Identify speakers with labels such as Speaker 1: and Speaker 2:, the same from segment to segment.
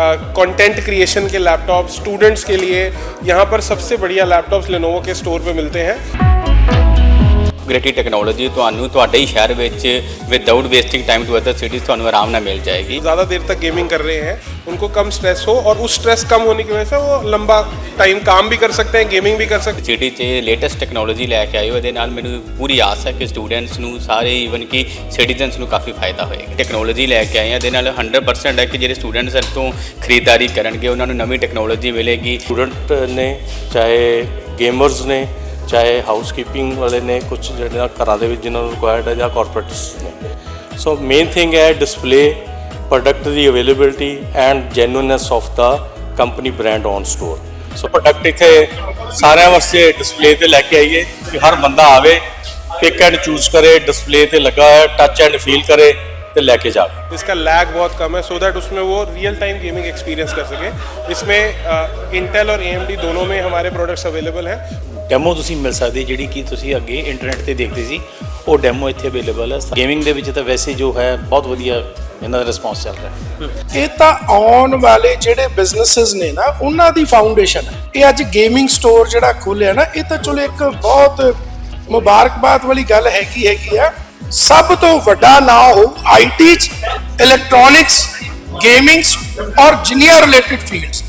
Speaker 1: Content creation के laptop students के लिए यहाँ पर सबसे बढ़िया लैपटॉप्स लेनोवो के स्टोर पे मिलते हैं
Speaker 2: ਗ੍ਰੇਟੀ ਟੈਕਨੋਲੋਜੀ ਤੁਹਾਨੂੰ ਤੁਹਾਡੇ ਹੀ ਸ਼ਹਿਰ ਵਿੱਚ without wasting time to other cities ਤੁਹਾਨੂੰ ਆਰਾਮ ਨਾਲ ਮਿਲ ਜਾਏਗੀ
Speaker 1: ज़्यादा देर तक गेमिंग कर रहे हैं उनको कम स्ट्रेस हो और उस स्ट्रेस कम होने की वजह से वो लंबा टाइम काम भी कर सकते हैं गेमिंग भी कर सकते हैं
Speaker 2: ਸਿਟੀ 'ਚ ਲੇਟੈਸਟ ਟੈਕਨੋਲੋਜੀ ਲੈ ਕੇ ਆਏ ਹੋ ਇਹਦੇ ਨਾਲ ਮੈਨੂੰ ਪੂਰੀ ਆਸ ਹੈ ਕਿ ਸਟੂਡੈਂਟਸ ਨੂੰ ਸਾਰੇ ਈਵਨ ਕਿ ਸਿਟੀਜ਼ਨਸ ਨੂੰ ਕਾਫੀ ਫਾਇਦਾ ਹੋਏਗਾ ਟੈਕਨੋਲੋਜੀ ਲੈ ਕੇ ਆਏ ਆ ਇਹਦੇ ਨਾਲ 100% ਹੈ ਕਿ ਜਿਹੜੇ ਸਟੂਡੈਂਟਸ ਸਾਡੇ ਤੋਂ ਖਰੀਦਦਾਰੀ ਕਰਨਗੇ ਉਹਨਾਂ ਨੂੰ ਨਵੀਂ ਟੈਕਨੋਲੋਜੀ ਮਿਲੇਗੀ
Speaker 3: ਸਟੂਡੈਂਟ ਨੇ ਚਾਹੇ ਗੇਮਰਸ ਨੇ ਚਾਹੇ ਹਾਊਸਕੀਪਿੰਗ ਵਾਲੇ ਨੇ ਕੁਝ ਜਿਹੜੇ ਨਾ ਘਰਾਂ ਦੇ ਵਿੱਚ ਜਿਨ੍ਹਾਂ ਨੂੰ ਰਿਕੁਆਇਰਡ ਹੈ ਜਾਂ ਕਾਰਪੋਰੇਟਸ ਨੇ ਸੋ ਮੇਨ ਥਿੰਗ ਹੈ display product the availability and genuineness of the company brand on store so product ਇੱਥੇ ਸਾਰਿਆਂ ਵਾਸਤੇ ਡਿਸਪਲੇ ਤੇ ਲੈ ਕੇ ਆਈਏ ਕਿ ਹਰ ਬੰਦਾ ਆਵੇ ਪਿਕ ਐਂਡ ਚੂਜ਼ ਕਰੇ ਡਿਸਪਲੇ ਤੇ ਲੱਗਾ ਹੋਇਆ ਟੱਚ ਐਂਡ ਫੀਲ ਕਰੇ ਤੇ ਲੈ ਕੇ ਜਾਵੇ
Speaker 1: इसका लैग बहुत कम है सो दैट उसमें वो रियल टाइम गेमिंग एक्सपीरियंस कर सके इसमें इंटेल और ए दोनों में हमारे प्रोडक्ट्स अवेलेबल हैं
Speaker 4: ਡੈਮੋ ਤੁਸੀਂ ਮਿਲ ਸਕਦੀ, ਜਿਹੜੀ ਕਿ ਤੁਸੀਂ ਅੱਗੇ ਇੰਟਰਨੈਟ ਤੇ ਦੇਖਦੇ ਸੀ, ਉਹ ਡੈਮੋ ਇੱਥੇ ਅਵੇਲੇਬਲ ਹੈ ਗੇਮਿੰਗ ਦੇ ਵਿੱਚ ਤਾਂ ਵੈਸੇ ਜੋ ਹੈ, ਬਹੁਤ ਵਧੀਆ ਇਹਨਾਂ ਦਾ ਰਿਸਪੌਂਸ ਚੱਲ ਰਿਹਾ। ਹੈ
Speaker 5: ਇਹ ਤਾਂ ਆਉਣ ਵਾਲੇ ਜਿਹੜੇ ਬਿਜ਼ਨੈਸਸ ਨੇ ਨਾ, ਉਹਨਾਂ ਦੀ ਫਾਊਂਡੇਸ਼ਨ ਹੈ ਇਹ ਅੱਜ ਗੇਮਿੰਗ ਸਟੋਰ ਜਿਹੜਾ ਖੋਲਿਆ ਨਾ, ਇਹ ਤਾਂ ਚਲੋ ਇੱਕ ਬਹੁਤ ਮੁਬਾਰਕਬਾਦ ਵਾਲੀ ਗੱਲ ਹੈਗੀ ਹੈਗੀ ਆ। ਸਭ ਤੋਂ ਵੱਡਾ ਨਾਮ ਹੋ ਆਈਟੀ ਚ ਇਲੈਕਟ੍ਰੋਨਿਕਸ ਗੇਮਿੰਗਸ ਔਰ ਜਿੰਨੀਆਂ ਰਿਲੇਟਡ ਫੀਲਡਸ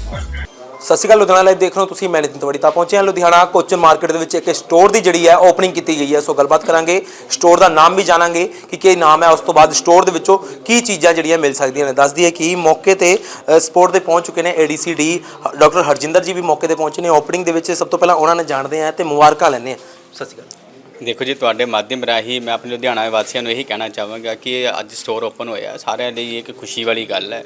Speaker 6: ਸਤਿ ਸ਼੍ਰੀ ਅਕਾਲ, ਲੁਧਿਆਣਾ ਲਾਈਵ ਦੇਖ ਰਹੇ ਹੋ ਤੁਸੀਂ, ਮੈਂ ਨਿਤਿਨ ਤਵੜੀ ਤਾਂ ਪਹੁੰਚੇ ਹਾਂ। ਲੁਧਿਆਣਾ ਕੋਚਨ ਮਾਰਕੀਟ ਦੇ ਵਿੱਚ ਇੱਕ ਸਟੋਰ ਦੀ ਜਿਹੜੀ ਹੈ ਓਪਨਿੰਗ ਕੀਤੀ ਗਈ ਹੈ। ਸੋ ਗੱਲਬਾਤ ਕਰਾਂਗੇ ਸਟੋਰ ਦਾ ਨਾਮ ਵੀ ਜਾਣਾਂਗੇ ਕਿ ਕੀ ਨਾਮ ਹੈ, ਉਸ ਤੋਂ ਬਾਅਦ ਸਟੋਰ ਦੇ ਵਿੱਚੋਂ ਕੀ ਚੀਜ਼ਾਂ ਜਿਹੜੀਆਂ ਮਿਲ ਸਕਦੀਆਂ ਨੇ। ਦੱਸਦੀ ਹੈ ਕਿ ਮੌਕੇ ਤੇ ਸਪੋਰਟ ਦੇ ਪਹੁੰਚ ਚੁੱਕੇ ਨੇ ਏਡੀਸੀਡੀ ਡਾਕਟਰ ਹਰਜਿੰਦਰ ਜੀ ਵੀ ਮੌਕੇ ਤੇ ਪਹੁੰਚੇ ਨੇ। ਓਪਨਿੰਗ ਦੇ ਵਿੱਚ ਸਭ ਤੋਂ ਪਹਿਲਾਂ ਉਹਨਾਂ ਨੇ ਜਾਣਦੇ ਆ ਤੇ ਮੁਬਾਰਕਾਂ ਲੈਣੇ ਆ। ਸਤਿ ਸ਼੍ਰੀ ਅਕਾਲ।
Speaker 2: ਦੇਖੋ ਜੀ, ਤੁਹਾਡੇ ਮਾਧਿਅਮ ਰਾਹੀਂ ਮੈਂ ਆਪਣੇ ਲੁਧਿਆਣਾ ਵਾਸੀਆਂ ਨੂੰ ਇਹੀ ਕਹਿਣਾ ਚਾਹਾਂਗਾ ਕਿ ਅੱਜ ਸਟੋਰ ਓਪਨ ਹੋਇਆ। ਸਾਰਿਆਂ ਲਈ ਇੱਕ ਖੁਸ਼ੀ ਵਾਲੀ ਗੱਲ ਹੈ।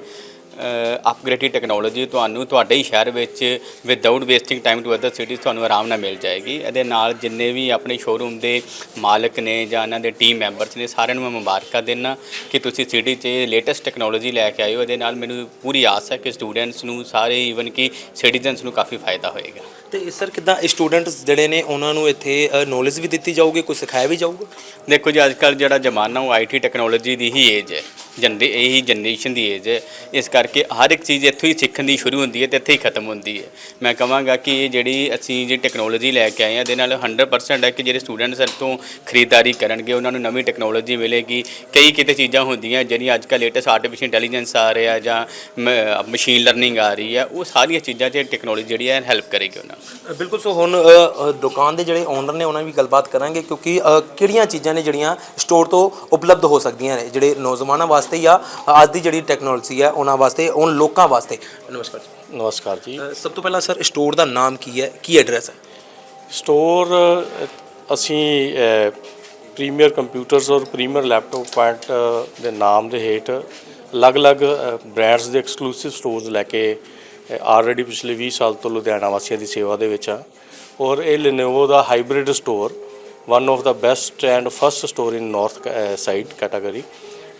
Speaker 2: ਅਪਗ੍ਰੇਡਡ ਟੈਕਨੋਲੋਜੀ ਤੁਹਾਨੂੰ ਤੁਹਾਡੇ ਹੀ ਸ਼ਹਿਰ ਵਿੱਚ without wasting time to other cities ਤੁਹਾਨੂੰ ਆਰਾਮ ਨਾਲ ਮਿਲ ਜਾਏਗੀ। ਇਹਦੇ ਨਾਲ ਜਿੰਨੇ ਵੀ ਆਪਣੇ ਸ਼ੋਰੂਮ ਦੇ ਮਾਲਕ ਨੇ ਜਾਂ ਇਹਨਾਂ ਦੇ ਟੀਮ ਮੈਂਬਰਸ ਨੇ ਸਾਰਿਆਂ ਨੂੰ ਮੈਂ ਮੁਬਾਰਕਾਂ ਦਿੰਦਾ ਕਿ ਤੁਸੀਂ ਸਿਟੀ 'ਚ ਲੇਟੈਸਟ ਟੈਕਨੋਲੋਜੀ ਲੈ ਕੇ ਆਏ ਹੋ ਇਹਦੇ ਨਾਲ ਮੈਨੂੰ ਪੂਰੀ ਆਸ ਹੈ ਕਿ ਸਟੂਡੈਂਟਸ ਨੂੰ ਸਾਰੇ ਈਵਨ ਕਿ ਸਿਟੀਜ਼ਨਸ ਨੂੰ ਕਾਫੀ ਫਾਇਦਾ ਹੋਏਗਾ।
Speaker 6: ਤੇ ਸਰ ਕਿਦਾਂ ਸਟੂਡੈਂਟਸ ਜਿਹੜੇ ਨੇ ਉਹਨਾਂ ਨੂੰ ਇੱਥੇ ਨੌਲੇਜ ਵੀ ਦਿੱਤੀ ਜਾਊਗੀ ਕੁਝ ਸਿਖਾਇਆ ਵੀ ਜਾਊਗਾ?
Speaker 2: ਦੇਖੋ ਜੀ ਅੱਜ ਕੱਲ੍ਹ ਜਿਹੜਾ ਜ਼ਮਾਨਾ ਉਹ ਆਈਟੀ ਟੈਕਨੋਲੋਜੀ ਦੀ ਹੀ ਏਜ ਹੈ। ਜਨਰੇ, ਇਹੀ ਜਨਰੇਸ਼ਨ ਦੀ ਏਜ ਹੈ। ਇਸ ਕਰਕੇ ਹਰ ਇੱਕ ਚੀਜ਼ ਇੱਥੋਂ ਹੀ ਸਿੱਖਣ ਦੀ ਸ਼ੁਰੂ ਹੁੰਦੀ ਹੈ ਤੇ ਇੱਥੇ ਹੀ ਖਤਮ ਹੁੰਦੀ ਹੈ। ਮੈਂ ਕਹਾਂਗਾ ਕਿ ਇਹ ਜਿਹੜੀ ਅਸੀਂ ਜਿਹੜੀ ਟੈਕਨੋਲੋਜੀ ਲੈ ਕੇ ਆਏ ਹਾਂ, ਇਹਦੇ ਨਾਲ 100% ਹੈ ਕਿ ਜਿਹੜੇ ਸਟੂਡੈਂਟਸ ਇੱਥੋਂ ਖਰੀਦਦਾਰੀ ਕਰਨਗੇ, ਉਹਨਾਂ ਨੂੰ ਨਵੀਂ ਟੈਕਨੋਲੋਜੀ ਮਿਲੇਗੀ। ਕਈ ਕਿਤੇ ਚੀਜ਼ਾਂ ਹੁੰਦੀਆਂ ਜਿਹੜੀਆਂ ਅੱਜ ਕੱਲ੍ਹ ਲੇਟੈਸਟ ਆਰਟੀਫੀਸ਼ੀਅਲ ਇੰਟੈਲੀਜੈਂਸ ਆ ਰਿਹਾ ਜਾਂ ਮਸ਼ੀਨ ਲਰਨਿੰਗ ਆ ਰਹੀ ਹੈ, ਉਹ ਸਾਰੀਆਂ ਚੀਜ਼ਾਂ 'ਚ ਟੈਕਨੋਲੋਜੀ ਜਿਹੜੀ ਹੈ ਹੈਲਪ ਕਰੇਗੀ ਉਹਨਾਂ ਨੂੰ।
Speaker 6: ਬਿਲਕੁਲ, ਸੋ ਹੁਣ ਦੁਕਾਨ ਦੇ ਜਿਹੜੇ ਓਨਰ ਨੇ, ਉਹਨਾਂ ਨਾਲ ਵੀ ਗੱਲਬਾਤ ਕਰਾਂਗੇ ਕਿਉਂਕਿ ਕਿਹੜੀਆਂ ਚੀਜ਼ਾਂ ਨੇ ਜਿਹੜੀਆਂ ਸਟੋਰ ਤੋਂ ਉਪਲਬਧ ਹੋ ਸਕਦੀਆਂ ਨੇ, ਜਿਹੜੇ ਨੌਜਵਾਨਾਂ ਵਾਸਤੇ ਜਾਂ ਅੱਜ ਦੀ ਜਿਹੜੀ ਟੈਕਨੋਲੋਜੀ ਹੈ ਉਹਨਾਂ ਵਾਸਤੇ ਉਹਨਾਂ ਲੋਕਾਂ ਵਾਸਤੇ। ਨਮਸਕਾਰ ਜੀ।
Speaker 3: ਨਮਸਕਾਰ ਜੀ।
Speaker 6: ਅ, ਸਭ ਤੋਂ ਪਹਿਲਾਂ ਸਰ ਸਟੋਰ ਦਾ ਨਾਮ ਕੀ ਹੈ? ਕੀ ਐਡਰੈਸ ਹੈ?
Speaker 3: ਸਟੋਰ ਅ, ਅਸੀਂ ਪ੍ਰੀਮੀਅਰ ਕੰਪਿਊਟਰਸ ਔਰ ਪ੍ਰੀਮੀਅਰ ਲੈਪਟਾਪ ਪੁਆਇੰਟ ਦੇ ਨਾਮ ਦੇ ਹੇਠ ਅਲੱਗ-ਅਲੱਗ ਬ੍ਰਾਂਡਸ ਦੇ ਐਕਸਕਲੂਸਿਵ ਸਟੋਰਸ ਲੈ ਕੇ ਆਲਰੇਡੀ ਪਿਛਲੇ 20 ਸਾਲ ਤੋਂ ਲੁਧਿਆਣਾ ਵਾਸੀਆਂ ਦੀ ਸੇਵਾ ਦੇ ਵਿੱਚ ਆ ਔਰ ਇਹ Lenovo the hybrid store one of the best and first store in north side category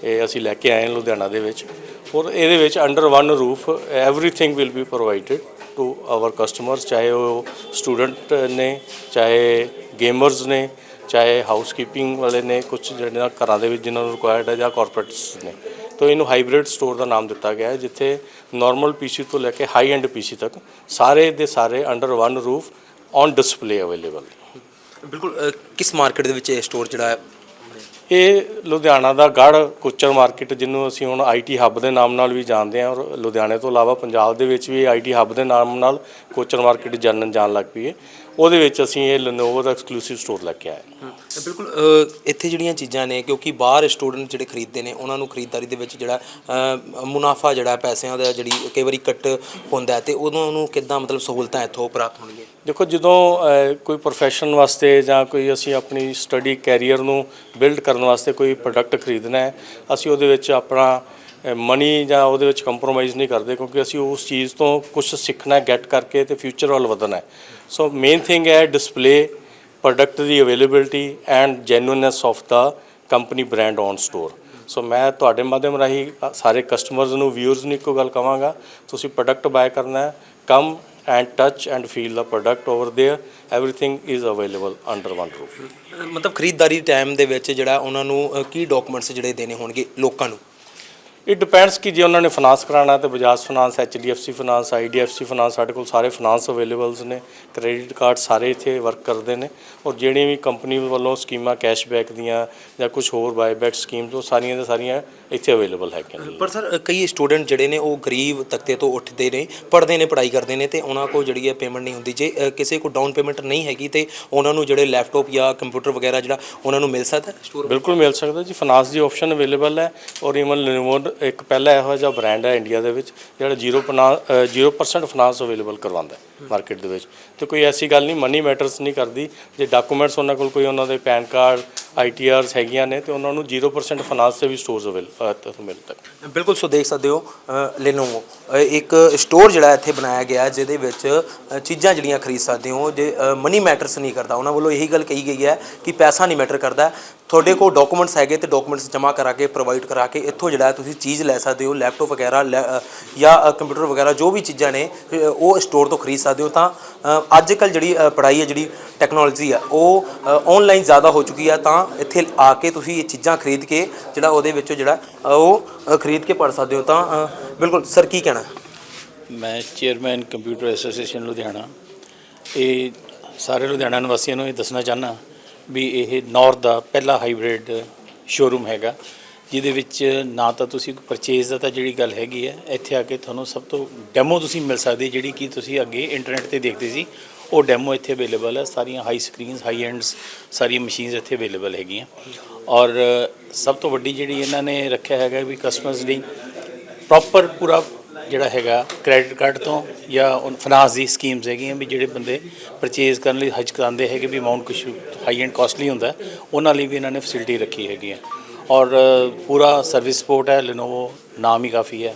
Speaker 3: ਇਹ ਅਸੀਂ ਲੈ ਕੇ ਆਏ ਹਾਂ ਲੁਧਿਆਣਾ ਦੇ ਵਿੱਚ। ਔਰ ਇਹਦੇ ਵਿੱਚ under one roof everything will be provided to our customers ਚਾਹੇ ਉਹ ਸਟੂਡੈਂਟ ਨੇ, ਚਾਹੇ ਗੇਮਰਸ ਨੇ, ਚਾਹੇ ਹਾਊਸਕੀਪਿੰਗ ਵਾਲੇ ਨੇ ਕੁਝ ਜਿਹੜੇ ਨਾ ਘਰਾਂ ਦੇ ਵਿੱਚ ਜਿਨ੍ਹਾਂ ਨੂੰ ਰਿਕੁਆਇਰਡ ਹੈ ਜਾਂ ਕਾਰਪੋਰੇਟਸ ਨੇ। ਤੋ ਇਹਨੂੰ ਹਾਈਬ੍ਰਿਡ ਸਟੋਰ ਦਾ ਨਾਮ ਦਿੱਤਾ ਗਿਆ ਹੈ, ਜਿੱਥੇ ਨਾਰਮਲ ਪੀਸੀ ਤੋਂ ਲੈ ਕੇ ਹਾਈ ਐਂਡ ਪੀਸੀ ਤੱਕ ਸਾਰੇ ਦੇ ਸਾਰੇ under one roof on display available
Speaker 6: ਬਿਲਕੁਲ ਕਿਸ ਮਾਰਕੀਟ ਦੇ ਵਿੱਚ ਇਹ ਸਟੋਰ ਜਿਹੜਾ
Speaker 3: ਇਹ ਲੁਧਿਆਣਾ ਦਾ ਗੜ ਕੋਚਰ ਮਾਰਕੀਟ ਜਿਹਨੂੰ ਅਸੀਂ ਹੁਣ ਆਈਟੀ ਹੱਬ ਦੇ ਨਾਮ ਨਾਲ ਵੀ ਜਾਣਦੇ ਹਾਂ ਔਰ ਲੁਧਿਆਣੇ ਤੋਂ ਇਲਾਵਾ ਪੰਜਾਬ ਦੇ ਵਿੱਚ ਵੀ ਆਈਟੀ ਹੱਬ ਦੇ ਨਾਮ ਨਾਲ ਕੋਚਰ ਮਾਰਕੀਟ ਜਾਣਨ ਜਾਣ ਲੱਗ ਪਈ ਹੈ ਉਹਦੇ ਵਿੱਚ ਅਸੀਂ ਇਹ Lenovo ਦਾ ਐਕਸਕਲੂਸਿਵ ਸਟੋਰ ਲੈ ਕੇ ਆਏ ਹਾਂ।
Speaker 6: ਬਿਲਕੁਲ ਇੱਥੇ ਜਿਹੜੀਆਂ ਚੀਜ਼ਾਂ ਨੇ, ਕਿਉਂਕਿ ਬਾਹਰ ਸਟੂਡੈਂਟ ਜਿਹੜੇ ਖਰੀਦਦੇ ਨੇ, ਉਹਨਾਂ ਨੂੰ ਖਰੀਦਦਾਰੀ ਦੇ ਵਿੱਚ ਜਿਹੜਾ ਮੁਨਾਫਾ ਜਿਹੜਾ ਪੈਸਿਆਂ ਦਾ ਜਿਹੜੀ ਕਈ ਵਾਰੀ ਕੱਟ ਹੁੰਦਾ ਹੈ ਤੇ ਉਦੋਂ ਉਹਨੂੰ ਕਿੱਦਾਂ ਮਤਲਬ ਸਹੂਲਤਾਂ ਇੱਥੋਂ ਪ੍ਰਾਪਤ ਹੋਣਗੀਆਂ
Speaker 3: ਦੇਖੋ, ਜਦੋਂ ਕੋਈ ਪ੍ਰੋਫੈਸ਼ਨ ਵਾਸਤੇ ਜਾਂ ਕੋਈ ਅਸੀਂ ਆਪਣੀ ਸਟੱਡੀ ਕੈਰੀਅਰ ਨੂੰ ਬਿਲਡ ਕਰਨ ਵਾਸਤੇ ਕੋਈ ਪ੍ਰੋਡਕਟ ਖਰੀਦਣਾ ਹੈ, ਅਸੀਂ ਉਹਦੇ ਵਿੱਚ ਆਪਣਾ ਮਨੀ ਜਾਂ ਉਹਦੇ ਵਿੱਚ ਕੰਪਰੋਮਾਈਜ਼ ਨਹੀਂ ਕਰਦੇ ਕਿਉਂਕਿ ਅਸੀਂ ਉਸ ਚੀਜ਼ ਤੋਂ ਕੁਝ ਸਿੱਖਣਾ ਗੈਟ ਕਰਕੇ ਤੇ ਫਿਊਚਰ ਵੱਲ ਵਧਣਾ ਹੈ। ਸੋ ਮੇਨ ਥਿੰਗ ਹੈ display product the availability and genuineness of the company brand on store so ਮੈਂ ਤੁਹਾਡੇ ਮਾਧਿਅਮ ਰਾਹੀਂ ਸਾਰੇ ਕਸਟਮਰਸ ਨੂੰ ਵਿਊਅਰਸ ਨੂੰ ਇੱਕੋ ਗੱਲ ਕਹਾਂਗਾ ਤੁਸੀਂ ਪ੍ਰੋਡਕਟ ਬਾਏ ਕਰਨਾ ਹੈ come and touch and feel the product over there everything is available under one roof
Speaker 6: ਮਤਲਬ ਖਰੀਦਦਾਰੀ ਟਾਈਮ ਦੇ ਵਿੱਚ ਜਿਹੜਾ ਉਹਨਾਂ ਨੂੰ ਅ, ਕੀ ਡਾਕੂਮੈਂਟਸ ਜਿਹੜੇ ਦੇਣੇ ਹੋਣਗੇ ਲੋਕਾਂ ਨੂੰ
Speaker 3: ਇਟ ਡਿਪੈਂਡਸ ਕਿ ਜੇ ਉਹਨਾਂ ਨੇ ਫਾਈਨਾਂਸ ਕਰਾਉਣਾ ਤੇ Bajaj finance HDFC finance IDFC finance ਸਾਡੇ ਕੋਲ ਸਾਰੇ ਫਾਈਨਾਂਸ ਅਵੇਲੇਬਲਸ ਨੇ ਕ੍ਰੈਡਿਟ ਕਾਰਡ ਸਾਰੇ ਇੱਥੇ ਵਰਕ ਕਰਦੇ ਨੇ ਔਰ ਜਿਹੜੀਆਂ ਵੀ ਕੰਪਨੀ ਵੱਲੋਂ ਸਕੀਮਾਂ ਕੈਸ਼ਬੈਕ ਦੀਆਂ ਜਾਂ ਕੁਝ ਹੋਰ ਬਾਈਬੈਕ ਸਕੀਮਸ ਉਹ ਸਾਰੀਆਂ ਦੇ ਸਾਰੀਆਂ ਇੱਥੇ ਅਵੇਲੇਬਲ ਹੈਗੀਆਂ ਨੇ
Speaker 6: ਪਰ ਸਰ ਕਈ ਸਟੂਡੈਂਟ ਜਿਹੜੇ ਨੇ ਉਹ ਗਰੀਬ ਤਖਤੇ ਤੋਂ ਉੱਠਦੇ ਨੇ ਪੜ੍ਹਦੇ ਨੇ ਪੜ੍ਹਾਈ ਕਰਦੇ ਨੇ ਤੇ ਉਹਨਾਂ ਕੋਲ ਜਿਹੜੀ ਹੈ ਪੇਮੈਂਟ ਨਹੀਂ ਹੁੰਦੀ ਜੇ ਅ, ਕਿਸੇ ਕੋਲ ਡਾਊਨ ਪੇਮੈਂਟ ਨਹੀਂ ਹੈਗੀ ਤੇ ਉਹਨਾਂ ਨੂੰ ਜਿਹੜੇ ਲੈਪਟਾਪ ਜਾਂ ਕੰਪਿਊਟਰ ਵਗੈਰਾ ਜਿਹੜਾ ਉਹਨਾਂ ਨੂੰ ਮਿਲ ਸਕਦਾ ਹੈ ਸਟੋਰ
Speaker 3: ਬਿਲਕੁਲ ਮਿਲ ਸਕਦਾ ਜੀ ਫਾਈਨਾਂਸ ਦੀ ਆਪਸ਼ਨ ਅਵੇਲੇਬਲ ਹੈ ਔਰ ਇਵਨ ਲੈਨੋਵੋ ਇੱਕ ਪਹਿਲਾ ਇਹੋ ਜਿਹਾ ਬ੍ਰਾਂਡ ਹੈ ਇੰਡੀਆ ਦੇ ਵਿੱਚ, ਜਿਹੜਾ 0% 0% ਫਾਈਨਾਂਸ ਅਵੇਲੇਬਲ ਕਰਵਾਉਂਦਾ ਮਾਰਕੀਟ ਦੇ ਵਿੱਚ। ਤੇ ਕੋਈ ਐਸੀ ਗੱਲ ਨਹੀਂ ਮਨੀ ਮੈਟਰਸ ਨਹੀਂ ਕਰਦੀ। ਜੇ ਡਾਕੂਮੈਂਟਸ ਉਹਨਾਂ ਕੋਲ ਕੋਈ ਉਹਨਾਂ ਦੇ ਪੈਨ ਕਾਰਡ ਆਈਟੀਆਰਸ ਹੈਗੀਆਂ ਨੇ, ਤੇ ਉਹਨਾਂ ਨੂੰ 0% ਫਾਈਨਾਂਸ ਤੇ ਵੀ ਸਟੋਰਸ ਅਵੇਲੇਬਲ ਮਿਲਦਾ
Speaker 6: ਬਿਲਕੁਲ, ਸੋ ਦੇਖ ਸਕਦੇ ਹੋ ਲੈਨੋਵੋ ਇੱਕ ਸਟੋਰ ਜਿਹੜਾ ਇੱਥੇ ਬਣਾਇਆ ਗਿਆ, ਜਿਹਦੇ ਵਿੱਚ ਚੀਜ਼ਾਂ ਜਿਹੜੀਆਂ ਖਰੀਦ ਸਕਦੇ ਹੋ, ਜੇ ਮਨੀ ਮੈਟਰਸ ਨਹੀਂ ਕਰਦਾ। ਉਹਨਾਂ ਵੱਲੋਂ ਇਹੀ ਗੱਲ ਕਹੀ ਗਈ ਹੈ ਕਿ ਪੈਸਾ ਨਹੀਂ ਮੈਟਰ ਕਰਦਾ। ਤੁਹਾਡੇ ਕੋਲ ਡਾਕੂਮੈਂਟਸ ਹੈਗੇ ਤੇ ਡਾਕੂਮੈਂਟਸ ਜਮ੍ਹਾਂ ਕਰਾ ਕੇ ਪ੍ਰੋਵਾਈਡ ਕਰਾ ਕੇ ਇੱਥੋਂ ਜਿਹੜਾ ਤੁਸੀਂ ਚੀਜ਼ ਲੈ ਸਕਦੇ ਹੋ ਲੈਪਟਾਪ ਵਗੈਰਾ, ਲੈ- ਜਾਂ ਕੰਪਿਊਟਰ ਵਗੈਰਾ, ਜੋ ਵੀ ਚੀਜ਼ਾਂ ਨੇ ਉਹ ਸਟੋਰ ਤੋਂ ਖਰੀਦ ਸਕਦੇ ਹੋ ਤਾਂ ਅੱਜ ਕੱਲ ਜਿਹੜੀ ਪੜ੍ਹਾਈ ਹੈ, ਜਿਹੜੀ ਟੈਕਨੋਲੋਜੀ ਆ ਉਹ ਆਨਲਾਈਨ ਜ਼ਿਆਦਾ ਹੋ ਚੁੱਕੀ ਹੈ, ਤਾਂ ਇੱਥੇ ਆ ਕੇ ਤੁਸੀਂ ਇਹ ਚੀਜ਼ਾਂ ਖਰੀਦ ਕੇ, ਜਿਹੜਾ ਉਹਦੇ ਵਿੱਚੋਂ ਜਿਹੜਾ ਉਹ ਖਰੀਦ ਕੇ ਪੜ੍ਹ ਸਕਦੇ ਹੋ ਤਾਂ ਬਿਲਕੁਲ ਸਰ ਕੀ ਕਹਿਣਾ?
Speaker 4: ਮੈਂ ਚੇਅਰਮੈਨ ਕੰਪਿਊਟਰ ਐਸੋਸੀਏਸ਼ਨ ਲੁਧਿਆਣਾ। ਇਹ ਸਾਰੇ ਲੁਧਿਆਣਾ ਨਿਵਾਸੀਆਂ ਨੂੰ ਇਹ ਦੱਸਣਾ ਚਾਹਨਾ ਵੀ ਇਹ ਨਾਰਥ ਦਾ ਪਹਿਲਾ ਹਾਈਬ੍ਰਿਡ ਸ਼ੋਰੂਮ ਹੈਗਾ, ਜਿਹਦੇ ਵਿੱਚ ਨਾ ਤਾਂ ਤੁਸੀਂ ਪਰਚੇਜ਼ ਦਾ ਤਾਂ ਜਿਹੜੀ ਗੱਲ ਹੈਗੀ ਹੈ, ਇੱਥੇ ਆ ਕੇ ਤੁਹਾਨੂੰ ਸਭ ਤੋਂ ਡੈਮੋ ਤੁਸੀਂ ਮਿਲ ਸਕਦੀ ਜਿਹੜੀ ਕਿ ਤੁਸੀਂ ਅੱਗੇ ਇੰਟਰਨੈਟ ਤੇ ਦੇਖਦੇ ਸੀ, ਉਹ ਡੈਮੋ ਇੱਥੇ ਅਵੇਲੇਬਲ ਹੈ, ਸਾਰੀਆਂ ਹਾਈ ਸਕਰੀਨਸ ਹਾਈ ਐਂਡਸ ਸਾਰੀਆਂ ਮਸ਼ੀਨਸ ਇੱਥੇ ਅਵੇਲੇਬਲ ਹੈਗੀਆਂ। ਔਰ ਸਭ ਤੋਂ ਵੱਡੀ ਜਿਹੜੀ ਇਹਨਾਂ ਨੇ ਰੱਖਿਆ ਹੈਗਾ ਵੀ ਕਸਟਮਰਸ ਲਈ ਪ੍ਰੋਪਰ ਪੂਰਾ ਜਿਹੜਾ ਹੈਗਾ ਕ੍ਰੈਡਿਟ ਕਾਰਡ ਤੋਂ ਜਾਂ ਫਾਈਨਾਂਸ ਦੀ ਸਕੀਮਸ ਹੈਗੀਆਂ ਵੀ ਜਿਹੜੇ ਬੰਦੇ ਪਰਚੇਜ਼ ਕਰਨ ਲਈ ਹਚਕਾਉਂਦੇ ਹੈਗੇ ਵੀ ਅਮਾਉਂਟ ਕੁਝ ਹਾਈ ਐਂਡ ਕਾਸਟਲੀ ਹੁੰਦਾ ਉਹਨਾਂ ਲਈ ਵੀ ਇਹਨਾਂ ਨੇ ਫੈਸਿਲਿਟੀ ਰੱਖੀ ਹੈਗੀ ਹੈ ਔਰ ਪੂਰਾ ਸਰਵਿਸ ਸਪੋਰਟ ਹੈ ਲੈਨੋਵੋ ਨਾਮ ਹੀ ਕਾਫੀ ਹੈ।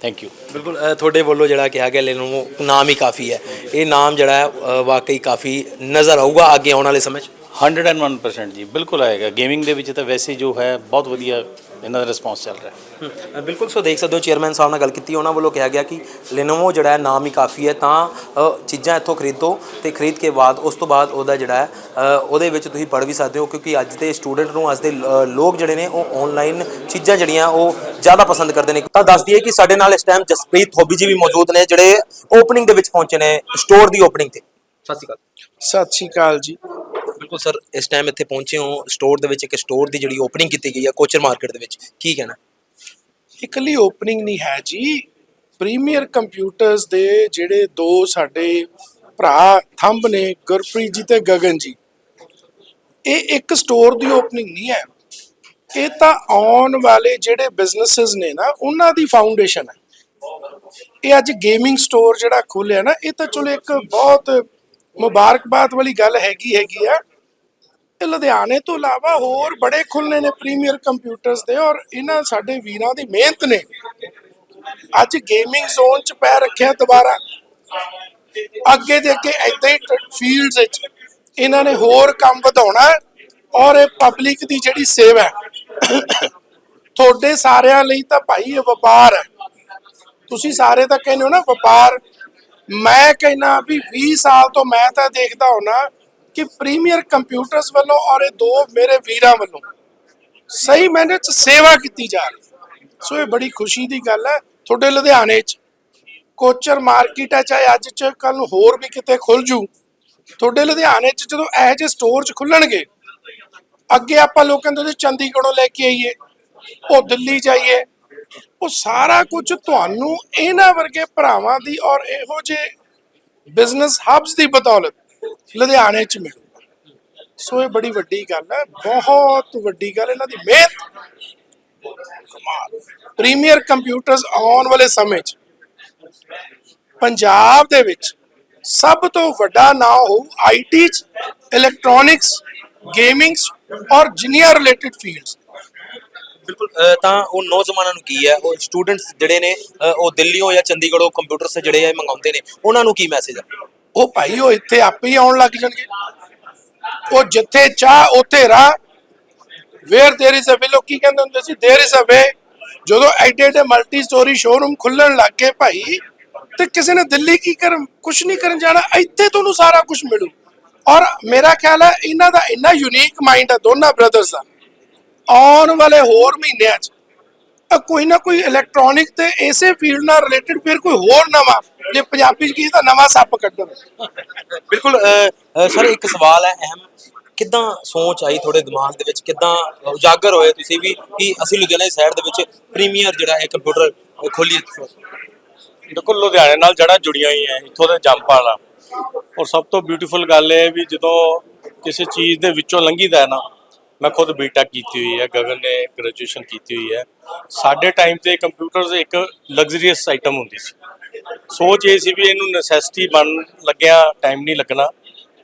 Speaker 4: ਥੈਂਕ ਯੂ
Speaker 6: ਬਿਲਕੁਲ ਤੁਹਾਡੇ ਵੱਲੋਂ ਜਿਹੜਾ ਕਿਹਾ ਗਿਆ ਲੈਨੋਵੋ ਨਾਮ ਹੀ ਕਾਫੀ ਹੈ। ਇਹ ਨਾਮ ਜਿਹੜਾ ਹੈ ਵਾਕਈ ਕਾਫੀ ਨਜ਼ਰ ਆਊਗਾ ਅੱਗੇ ਆਉਣ ਵਾਲੇ ਸਮੇਂ 'ਚ?
Speaker 4: 101% ਜੀ ਬਿਲਕੁਲ ਆਏਗਾ। ਗੇਮਿੰਗ ਦੇ ਵਿੱਚ ਤਾਂ ਵੈਸੇ ਜੋ ਹੈ ਬਹੁਤ ਵਧੀਆ ਇਹਨਾਂ ਦਾ ਰਿਸਪੌਂਸ ਚੱਲ ਰਿਹਾ। ਹੈ
Speaker 6: ਬਿਲਕੁਲ ਸੋ ਦੇਖ ਸਕਦੇ ਹੋ ਚੇਅਰਮੈਨ ਸਾਹਿਬ ਨਾਲ ਗੱਲ ਕੀਤੀ ਉਹਨਾਂ ਵੱਲੋਂ ਕਿਹਾ ਗਿਆ ਕਿ ਲੈਨੋਵੋ ਜਿਹੜਾ ਹੈ ਨਾਮ ਹੀ ਕਾਫੀ ਹੈ ਤਾਂ ਅ, ਚੀਜ਼ਾਂ ਇੱਥੋਂ ਖਰੀਦੋ ਤੇ ਖਰੀਦ ਕੇ ਬਾਅਦ ਉਸ ਤੋਂ ਬਾਅਦ ਉਹਦਾ ਜਿਹੜਾ ਹੈ ਅ, ਉਹਦੇ ਵਿੱਚ ਤੁਸੀਂ ਪੜ੍ਹ ਵੀ ਸਕਦੇ ਹੋ ਕਿਉਂਕਿ ਅੱਜ ਦੇ ਸਟੂਡੈਂਟ ਨੂੰ ਅੱਜ ਦੇ ਅ, ਲੋਕ ਜਿਹੜੇ ਨੇ ਉਹ ਆਨਲਾਈਨ ਚੀਜ਼ਾਂ ਜਿਹੜੀਆਂ ਉਹ ਜ਼ਿਆਦਾ ਪਸੰਦ ਕਰਦੇ ਨੇ। ਤਾਂ ਦੱਸ ਦਈਏ ਕਿ ਸਾਡੇ ਨਾਲ ਇਸ ਟਾਈਮ ਜਸਪ੍ਰੀਤ ਥੋਬੀ ਜੀ ਵੀ ਮੌਜੂਦ ਨੇ ਜਿਹੜੇ ਓਪਨਿੰਗ ਦੇ ਵਿੱਚ ਪਹੁੰਚੇ ਨੇ ਸਟੋਰ ਦੀ ਓਪਨਿੰਗ ਤੇ। ਸਤਿ ਸ਼੍ਰੀ ਅਕਾਲ।
Speaker 5: ਸਤਿ ਸ਼੍ਰੀ ਅਕਾਲ ਜੀ।
Speaker 6: ਬਿਲਕੁਲ ਸਰ, ਇਸ ਟਾਈਮ ਇੱਥੇ ਪਹੁੰਚੇ ਹੋ ਸਟੋਰ ਦੇ ਵਿੱਚ ਇੱਕ ਸਟੋਰ ਦੀ ਜਿਹੜੀ ਓਪਨਿੰਗ ਕੀਤੀ ਗਈ ਹੈ ਕੋਚਰ ਮਾਰਕੀਟ ਦੇ ਵਿੱਚ। ਕੀ ਕਹਿਣਾ?
Speaker 5: ਇਕੱਲੀ ਓਪਨਿੰਗ ਨਹੀਂ ਹੈ ਜੀ। ਪ੍ਰੀਮੀਅਰ ਕੰਪਿਊਟਰਸ ਦੇ ਜਿਹੜੇ ਦੋ ਸਾਡੇ ਭਰਾ ਥੰਬ ਨੇ, ਗੁਰਪ੍ਰੀਤ ਜੀ ਤੇ ਗਗਨ ਜੀ, ਇਹ ਇੱਕ ਸਟੋਰ ਦੀ ਓਪਨਿੰਗ ਨਹੀਂ ਹੈ। ਇਹ ਤਾਂ ਆਉਣ ਵਾਲੇ ਜਿਹੜੇ ਬਿਜ਼ਨੈਸਸ ਨੇ ਨਾ, ਉਹਨਾਂ ਦੀ ਫਾਊਂਡੇਸ਼ਨ ਹੈ। ਇਹ ਅੱਜ ਗੇਮਿੰਗ ਸਟੋਰ ਜਿਹੜਾ ਖੋਲਿਆ ਨਾ, ਇਹ ਤਾਂ ਚਲੋ ਇੱਕ ਬਹੁਤ ਮੁਬਾਰਕਬਾਦ ਵਾਲੀ ਗੱਲ ਹੈਗੀ ਹੈਗੀ ਆ। ਲੁਧਿਆਣੇ ਤੋਂ ਇਲਾਵਾ ਹੋਰ ਬੜੇ ਖੁੱਲ੍ਹਣੇ ਨੇ ਪ੍ਰੀਮੀਅਰ ਕੰਪਿਊਟਰਸ ਦੇ ਔਰ ਇਹਨਾਂ ਸਾਡੇ ਵੀਰਾਂ ਦੀ ਮਿਹਨਤ ਨੇ। ਅੱਜ ਗੇਮਿੰਗ ਜ਼ੋਨ 'ਚ ਪੈ ਰੱਖਿਆ ਦੁਬਾਰਾ। ਅੱਗੇ ਦੇ ਅੱਗੇ ਏਦਾਂ ਹੀ ਫੀਲਡਸ ਵਿੱਚ ਇਹਨਾਂ ਨੇ ਹੋਰ ਕੰਮ ਵਧਾਉਣਾ ਔਰ ਇਹ ਪਬਲਿਕ ਦੀ ਜਿਹੜੀ ਸੇਵਾ ਹੈ, ਤੁਹਾਡੇ ਸਾਰਿਆਂ ਲਈ ਤਾਂ ਭਾਈ ਇਹ ਵਪਾਰ ਹੈ। ਤੁਸੀਂ ਸਾਰੇ ਤਾਂ ਕਹਿੰਦੇ ਹੋ ਨਾ ਵਪਾਰ। ਮੈਂ ਕਹਿੰਦਾ ਵੀ 20 ਸਾਲ ਤੋਂ ਮੈਂ ਤਾਂ ਦੇਖਦਾ ਹੁਣਾ ਕਿ ਪ੍ਰੀਮੀਅਰ ਕੰਪਿਊਟਰਸ ਵੱਲੋਂ ਔਰ ਇਹ ਦੋ ਮੇਰੇ ਵੀਰਾਂ ਵੱਲੋਂ ਸਹੀ ਮੈਨੇ ਚ ਸੇਵਾ ਕੀਤੀ ਜਾ ਰਹੀ ਸੋ ਇਹ ਬੜੀ ਖੁਸ਼ੀ ਦੀ ਗੱਲ ਹੈ। ਤੁਹਾਡੇ ਲੁਧਿਆਣੇ ਚ ਕੋਚਰ ਮਾਰਕੀਟ ਹੈ, ਚਾਹੇ ਅੱਜ ਚ ਕੱਲ ਨੂੰ ਹੋਰ ਵੀ ਕਿਤੇ ਖੁੱਲ ਜੂ। ਤੁਹਾਡੇ ਲੁਧਿਆਣੇ ਚ ਜਦੋਂ ਇਹੋ ਜਿਹੇ ਸਟੋਰ ਚ ਖੁੱਲਣਗੇ ਅੱਗੇ ਆਪਾਂ ਲੋਕਾਂ ਦੇ ਚੰਡੀਗੜ੍ਹੋਂ ਲੈ ਕੇ ਆਈਏ, ਉਹ ਦਿੱਲੀ ਜਾਈਏ, ਉਹ ਸਾਰਾ ਕੁਝ ਤੁਹਾਨੂੰ ਇਹਨਾਂ ਵਰਗੇ ਭਰਾਵਾਂ ਦੀ ਔਰ ਇਹੋ ਜਿਹੇ ਬਿਜ਼ਨਸ ਹਬਸ ਦੀ ਬਦੌਲਤ ਲੁਧਿਆਣੇ ਚ ਮਿਲੂਗਾ। ਸੋ ਇਹ ਬੜੀ ਵੱਡੀ ਗੱਲ ਹੈ ਬਹੁਤ ਵੱਡੀ ਗੱਲ ਇਹਨਾਂ ਦੀ ਮਿਹਨਤ। ਕਮਾਲ। ਪ੍ਰੀਮੀਅਰ ਕੰਪਿਊਟਰਸ ਆਉਣ ਵਾਲੇ ਸਮੇਂ 'ਚ ਪੰਜਾਬ ਦੇ ਵਿੱਚ ਸਭ ਤੋਂ ਵੱਡਾ ਨਾਮ ਹੋਊ ਆਈਟੀ 'ਚ ਇਲੈਕਟ੍ਰੋਨਿਕਸ ਗੇਮਿੰਗ ਔਰ ਜਿੰਨੀਆਂ ਰਿਲੇਟਡ ਫੀਲਡਸ
Speaker 6: ਬਿਲਕੁਲ ਤਾਂ ਉਹ ਨੌਜਵਾਨਾਂ ਨੂੰ ਕੀ ਹੈ ਉਹ ਸਟੂਡੈਂਟਸ ਜਿਹੜੇ ਨੇ ਅ, ਉਹ ਦਿੱਲੀੋਂ ਜਾਂ ਚੰਡੀਗੜ੍ਹੋਂ ਕੰਪਿਊਟਰਸ ਜਿਹੜੇ ਆ ਮੰਗਾਉਂਦੇ ਨੇ। ਉਹਨਾਂ ਨੂੰ ਕੀ ਮੈਸੇਜ ਹੈ?
Speaker 5: ਉਹ ਭਾਈ ਉਹ ਇੱਥੇ ਆਪੇ ਹੀ ਆਉਣ ਲੱਗ ਜਾਣਗੇ ਉਹ ਜਿੱਥੇ ਚਾਹ ਉੱਥੇ ਰਾਹ where there is a way ਲੋਕੀ ਕਹਿੰਦੇ ਹੁੰਦੇ ਸੀ देयर इज अ ਵੇ ਜਦੋਂ ਐਡੇ ਐਡੇ ਮਲਟੀ ਸਟੋਰੀ ਸ਼ੋਰੂਮ ਖੁੱਲਣ ਲੱਗ ਗਏ ਭਾਈ ਤੇ ਕਿਸੇ ਨੇ ਦਿੱਲੀ ਕੀ ਕਰਨ ਕੁਝ ਨਹੀਂ ਕਰਨ ਜਾਣਾ ਇੱਥੇ ਤੁਹਾਨੂੰ ਸਾਰਾ ਕੁਝ ਮਿਲੂ ਔਰ ਮੇਰਾ ਖਿਆਲ ਹੈ ਇਹਨਾਂ ਦਾ ਇੰਨਾ ਯੂਨੀਕ ਮਾਈਂਡ ਹੈ ਦੋਨਾਂ ਬ੍ਰਦਰਸ ਦਾ ਆਉਣ ਵਾਲੇ ਹੋਰ ਮਹੀਨਿਆਂ 'ਚ ਅ, ਕੋਈ ਨਾ ਕੋਈ ਇਲੈਕਟ੍ਰੋਨਿਕ ਤੇ ਇਸੇ ਫੀਲਡ ਨਾਲ ਰਿਲੇਟਡ ਫਿਰ ਕੋਈ ਹੋਰ ਨਵਾਂ ਜੇ ਪੰਜਾਬੀ ਚ ਕੀ ਤਾਂ ਨਵਾਂ ਸੱਪ ਕੱਢਣ।
Speaker 6: ਬਿਲਕੁਲ ਸਰ ਇੱਕ ਸਵਾਲ ਹੈ ਅਹਿਮ। ਕਿੱਦਾਂ ਸੋਚ ਆਈ ਤੁਹਾਡੇ ਦਿਮਾਗ ਦੇ ਵਿੱਚ? ਕਿੱਦਾਂ ਉਜਾਗਰ ਹੋਏ ਤੁਸੀਂ ਵੀ ਕਿ ਅਸੀਂ ਲੁਧਿਆਣਾ ਸਾਈਡ ਦੇ ਵਿੱਚ ਪ੍ਰੀਮੀਅਰ ਜਿਹੜਾ ਹੈ ਕੰਪਿਊਟਰ ਖੋਲੀਏ?
Speaker 3: ਦੇਖੋ ਲੁਧਿਆਣੇ ਨਾਲ ਜੜ੍ਹਾਂ ਜੁੜੀਆਂ ਹੀ ਹੈ ਇੱਥੋਂ ਦੇ ਜੰਪਾਲ ਔਰ ਸਭ ਤੋਂ ਬਿਊਟੀਫੁਲ ਗੱਲ ਇਹ ਹੈ ਵੀ ਜਦੋਂ ਕਿਸੇ ਚੀਜ਼ ਦੇ ਵਿੱਚੋਂ ਲੰਘੀਦਾ ਹੈ ਨਾ ਮੈਂ ਖੁਦ ਬੀਟੈਕ ਕੀਤੀ ਹੋਈ ਹੈ, ਗਗਨ ਨੇ ਗ੍ਰੈਜੂਏਸ਼ਨ ਕੀਤੀ ਹੋਈ ਹੈ। ਸਾਡੇ ਟਾਈਮ ਤੇ ਕੰਪਿਊਟਰਸ ਇੱਕ ਲਗਜ਼ਰੀਅਸ ਆਈਟਮ ਹੁੰਦੀ ਸੀ। ਸੋਚ ਇਹ ਸੀ ਵੀ ਇਹਨੂੰ ਨੈਸੈਸਿਟੀ ਬਣ ਲੱਗਿਆ ਟਾਈਮ ਨਹੀਂ ਲੱਗਣਾ।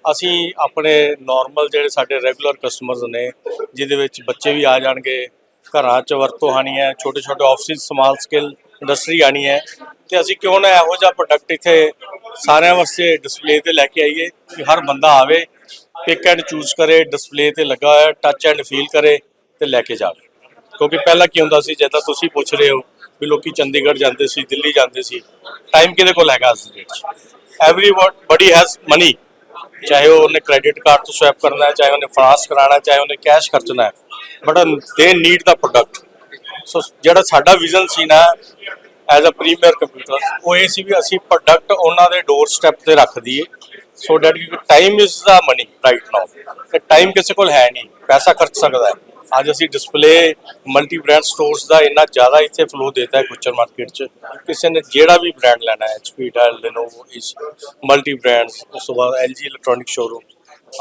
Speaker 3: ਅਸੀਂ ਆਪਣੇ ਨਾਰਮਲ ਜਿਹੜੇ ਸਾਡੇ ਰੈਗੂਲਰ ਕਸਟਮਰਸ ਨੇ, ਜਿਹਦੇ ਵਿੱਚ ਬੱਚੇ ਵੀ ਆ ਜਾਣਗੇ, ਘਰਾਂ 'ਚ ਵਰਤੋਂ ਆਣੀ ਹੈ ਛੋਟੇ ਛੋਟੇ ਆਫਿਸ ਸਮਾਲ ਸਕੇਲ ਇੰਡਸਟਰੀ ਆਣੀ ਹੈ, ਤੇ ਅਸੀਂ ਕਿਉਂ ਨਾ ਇਹੋ ਜਿਹਾ ਪ੍ਰੋਡਕਟ ਇੱਥੇ ਸਾਰਿਆਂ ਵਾਸਤੇ ਡਿਸਪਲੇ ਤੇ ਲੈ ਕੇ ਆਈਏ ਕਿ ਹਰ ਬੰਦਾ ਆਵੇ ਪਿਕ ਐਂਡ ਚੂਜ਼ ਕਰੇ ਡਿਸਪਲੇ ਤੇ ਲੱਗਾ ਹੋਇਆ ਟੱਚ ਐਂਡ ਫੀਲ ਕਰੇ ਤੇ ਲੈ ਕੇ ਜਾਵੇ। ਕਿਉਂਕਿ ਪਹਿਲਾਂ ਕੀ ਹੁੰਦਾ ਸੀ, ਜਿੱਦਾਂ ਤੁਸੀਂ ਪੁੱਛ ਰਹੇ ਹੋ ਵੀ ਲੋਕੀ ਚੰਡੀਗੜ੍ਹ ਜਾਂਦੇ ਸੀ, ਦਿੱਲੀ ਜਾਂਦੇ ਸੀ ਟਾਈਮ ਕਿਹਦੇ ਕੋਲ ਹੈਗਾ ਅੱਜ ਦੀ ਡੇਟ 'ਚ? ਐਵਰੀਬਡੀ ਹੈਜ਼ ਮਨੀ ਚਾਹੇ ਉਹਨੇ ਕ੍ਰੈਡਿਟ ਕਾਰਡ ਤੋਂ ਸਵੈਪ ਕਰਨਾ ਹੈ, ਚਾਹੇ ਉਹਨੇ ਫਾਸਟ ਕਰਾਣਾ ਚਾਹੇ ਉਹਨੇ ਕੈਸ਼ ਖਰਚਣਾ ਹੈ ਬਟ ਦੇ ਨੀਡ ਦਾ ਪ੍ਰੋਡਕਟ ਸੋ ਜਿਹੜਾ ਸਾਡਾ ਵਿਜ਼ਨ ਸੀ ਨਾ ਐਜ਼ ਅ ਪ੍ਰੀਮੀਅਰ ਕੰਪਿਊਟਰ ਉਹ ਇਹ ਸੀ ਵੀ ਅਸੀਂ ਪ੍ਰੋਡਕਟ ਉਹਨਾਂ ਦੇ ਡੋਰ ਸਟੈਪ ਤੇ ਰੱਖ ਦਈਏ। So that time is the money right now ਤੇ ਟਾਈਮ ਕਿਸੇ ਕੋਲ ਹੈ ਨਹੀਂ, ਪੈਸਾ ਖਰਚ ਸਕਦਾ ਹੈ। ਅੱਜ ਅਸੀਂ ਡਿਸਪਲੇ ਮਲਟੀ ਬ੍ਰਾਂਡ ਸਟੋਰਸ ਦਾ ਇੰਨਾ ਜ਼ਿਆਦਾ ਇੱਥੇ ਫਲੋ ਦੇਤਾ ਹੈ ਗੁੱਚਰ ਮਾਰਕੀਟ 'ਚ। ਕਿਸੇ ਨੇ ਜਿਹੜਾ ਵੀ ਬ੍ਰਾਂਡ ਲੈਣਾ ਹੈ, HP, Dell, Lenovo, ਇਸ ਮਲਟੀ ਬ੍ਰਾਂਡਸ ਉਸ ਤੋਂ ਬਾਅਦ LG ਇਲੈਕਟ੍ਰੋਨਿਕ ਸ਼ੋਰੂਮ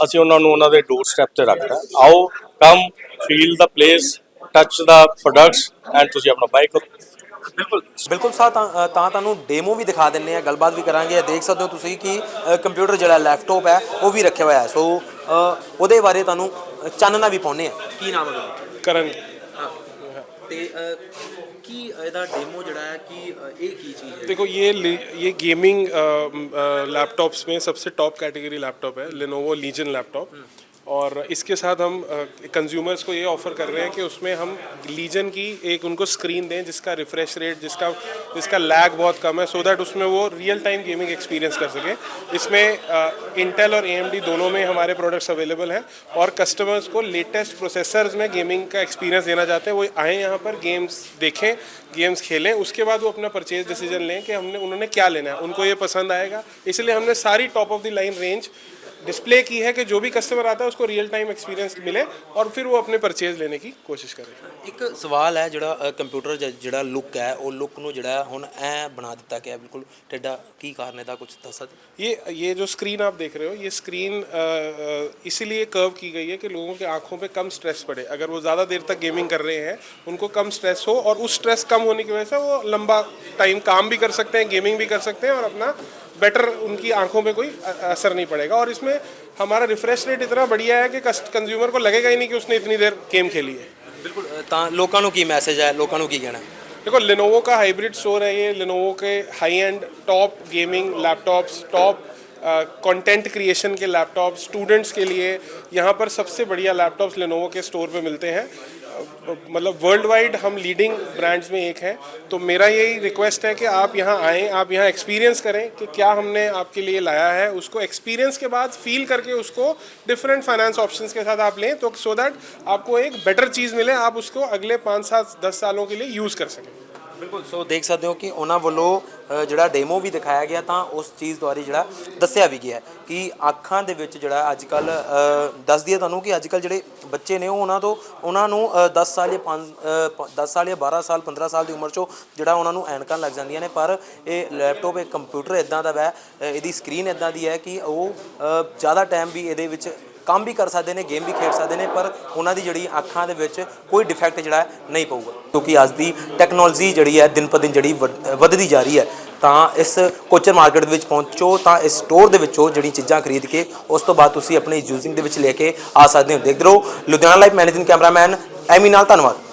Speaker 3: ਅਸੀਂ ਉਹਨਾਂ ਨੂੰ ਉਹਨਾਂ ਦੇ ਡੋਰ ਸਟੈਪ ਤੇ ਰੱਖਦਾ ਆਓ come feel the place touch the products and ਤੁਸੀਂ ਆਪਣਾ ਬਾਈ ਕਰੋ।
Speaker 6: ਬਿਲਕੁਲ ਬਿਲਕੁਲ ਸਾ ਤਾਂ ਅ, ਤਾਂ ਤੁਹਾਨੂੰ ਡੈਮੋ ਵੀ ਦਿਖਾ ਦਿੰਨੇ ਆ ਗੱਲਬਾਤ ਵੀ ਕਰਾਂਗੇ ਇਹ ਦੇਖ ਸਕਦੇ ਹੋ ਤੁਸੀਂ ਕਿ ਅ, ਕੰਪਿਊਟਰ ਜਿਹੜਾ ਲੈਪਟਾਪ ਹੈ ਉਹ ਵੀ ਰੱਖਿਆ ਹੋਇਆ ਹੈ ਸੋ ਅ, ਉਹਦੇ ਬਾਰੇ ਤੁਹਾਨੂੰ ਚਾਨਣਾ ਵੀ ਪਾਉਨੇ ਆ ਕੀ ਨਾਮ ਹੈ ਉਹਦਾ?
Speaker 1: करण
Speaker 6: ਤੇ ਅ, ਕੀ ਇਹਦਾ ਡੈਮੋ ਜਿਹੜਾ ਹੈ ਕਿ ਅ, ਇਹ ਕੀ चीज है
Speaker 1: देखो ये li- ये गेमिंग लैपटॉप्स में सबसे टॉप कैटेगरी लैपटॉप है लेनोवो लीजन लैपटॉप और इसके साथ हम कंज्यूमर्स को ये ऑफ़र कर रहे हैं कि उसमें हम लीजन की एक उनको स्क्रीन दें, जिसका रिफ्रेश रेट जिसका जिसका लैग बहुत कम है सो दैट उसमें वो रियल टाइम गेमिंग एक्सपीरियंस कर सके। इसमें इंटेल और ए दोनों में हमारे प्रोडक्ट्स अवेलेबल हैं और कस्टमर्स को लेटेस्ट प्रोसेसर्स में गेमिंग का एक्सपीरियंस देना चाहते हैं, वो आएँ यहाँ पर गेम्स देखें गेम्स खेलें, उसके बाद वो अपना परचेज डिसीज़न लें कि हमने, उन्होंने क्या लेना है। उनको ये पसंद आएगा, इसलिए हमने सारी top of the line range display की है कि जो भी कस्टमर आता है उसको रियल टाइम एक्सपीरियंस मिले और फिर वो अपने परचेज लेने की कोशिश करे
Speaker 6: ਇੱਕ ਸਵਾਲ ਹੈ ਜਿਹੜਾ ਅ, ਕੰਪਿਊਟਰ ਜ- ਜਿਹੜਾ ਲੁੱਕ ਹੈ ਉਹ ਲੁੱਕ ਨੂੰ ਜਿਹੜਾ ਹੈ ਹੁਣ ਐ ਬਣਾ ਦਿੱਤਾ ਗਿਆ ਬਿਲਕੁਲ ਟੇਡਾ ਕੀ ਕਾਰਨ ਇਹਦਾ ਕੁਝ ਦੱਸ ਸਕਦੇ
Speaker 1: ये ये जो स्क्रीन आप देख रहे हो ये स्क्रीन इसीलिए कर्व की गई है कि लोगों के आंखों पे कम स्ट्रेस पड़े अगर वो ज़्यादा देर तक गेमिंग कर रहे हैं उनको कम स्ट्रेस हो और उस स्ट्रेस कम होने की वजह से वो लंबा टाइम काम भी कर सकते हैं गेमिंग भी कर सकते हैं और अपना बेटर उनकी आंखों पे कोई अ- असर नहीं पड़ेगा और इसमें हमारा रिफ्रेश रेट इतना बढ़िया है कि कंज्यूमर को लगेगा ही नहीं कि उसने इतनी देर गेम खेली है
Speaker 6: ਬਿਲਕੁਲ ਅ, ਤਾਂ ਲੋਕਾਂ ਨੂੰ ਕੀ ਮੈਸੇਜ ਹੈ ਲੋਕਾਂ ਨੂੰ ਕੀ ਕਹਿਣਾ ਹੈ?
Speaker 1: देखो लेनोवो का हाइब्रिड स्टोर है ये लेनोवो के high end top gaming laptops top content creation के लैपटॉप स्टूडेंट्स के लिए यहाँ पर सबसे बढ़िया लैपटॉप्स लेनोवो के स्टोर पे मिलते हैं अ, मतलब वर्ल्ड वाइड हम लीडिंग ब्रांड्स में एक हैं। तो मेरा यही रिक्वेस्ट है कि आप यहाँ आएँ, आप यहाँ एक्सपीरियंस करें कि क्या हमने आपके लिए लाया है। उसको एक्सपीरियंस के बाद फील करके उसको डिफरेंट फाइनेंस ऑप्शन के साथ आप लें तो सो so दैट आपको एक बेटर चीज़ मिले, आप उसको अगले पाँच सात, दस सालों के लिए यूज़ कर सकें।
Speaker 6: ਬਿਲਕੁਲ ਸੋ ਦੇਖ ਸਕਦੇ ਹੋ ਕਿ ਉਹਨਾਂ ਵੱਲੋਂ ਅ, ਜਿਹੜਾ ਡੈਮੋ ਵੀ ਦਿਖਾਇਆ ਗਿਆ ਤਾਂ ਉਸ ਚੀਜ਼ ਦੁਆਰੇ ਜਿਹੜਾ ਦੱਸਿਆ ਵੀ ਗਿਆ ਹੈ ਕਿ ਅੱਖਾਂ ਦੇ ਵਿੱਚ ਜਿਹੜਾ ਅੱਜ ਕੱਲ ਦੱਸ ਦਈਏ ਤੁਹਾਨੂੰ ਕਿ ਅੱਜ ਕੱਲ ਜਿਹੜੇ ਬੱਚੇ ਨੇ ਉਹ ਉਹਨਾਂ ਤੋਂ ਉਹਨਾਂ ਨੂੰ ਅ, 10 ਸਾਲ ਜਾਂ 5 10 ਸਾਲ ਜਾਂ 12 ਸਾਲ 15 ਸਾਲ ਦੀ ਉਮਰ 'ਚੋਂ ਜਿਹੜਾ ਉਹਨਾਂ ਨੂੰ ਐਨਕਾਂ ਲੱਗ ਜਾਂਦੀਆਂ ਨੇ ਪਰ ਇਹ ਲੈਪਟਾਪ ਇੱਕ ਕੰਪਿਊਟਰ ਇਦਾਂ ਦਾ ਹੈ ਅ, ਇਹਦੀ ਸਕਰੀਨ ਇਦਾਂ ਦੀ ਹੈ ਕਿ ਉਹ ਅ, ਜ਼ਿਆਦਾ ਟਾਈਮ ਵੀ ਇਹਦੇ ਵਿੱਚ ਕੰਮ ਵੀ ਕਰ ਸਕਦੇ ਨੇ ਗੇਮ ਵੀ ਖੇਡ ਸਕਦੇ ਨੇ, ਪਰ ਉਹਨਾਂ ਦੀ ਜਿਹੜੀ ਅੱਖਾਂ ਦੇ ਵਿੱਚ ਕੋਈ ਡਿਫੈਕਟ ਜਿਹੜਾ ਨਹੀਂ ਪਊਗਾ। ਕਿਉਂਕਿ ਅੱਜ ਦੀ ਟੈਕਨੋਲੋਜੀ ਜਿਹੜੀ ਹੈ, ਦਿਨ ਪਰ ਦਿਨ ਜਿਹੜੀ ਵੱਧ- ਵਧਦੀ ਜਾ ਰਹੀ ਹੈ, ਤਾਂ ਇਸ ਕੋਚਰ ਮਾਰਕੀਟ ਦੇ ਵਿੱਚ ਪਹੁੰਚੋ, ਤਾਂ ਇਸ ਸਟੋਰ ਦੇ ਵਿੱਚੋਂ ਜਿਹੜੀ ਚੀਜ਼ਾਂ ਖਰੀਦ ਕੇ ਉਸ ਤੋਂ ਬਾਅਦ ਤੁਸੀਂ ਆਪਣੇ ਯੂਜ਼ਿੰਗ ਦੇ ਵਿੱਚ ਲੈ ਕੇ ਆ ਸਕਦੇ ਹੋ। ਦੇਖਦੇ ਰਹੋ, Ludhiana live managing cameraman Ammy ਨਾਲ ਧੰਨਵਾਦ।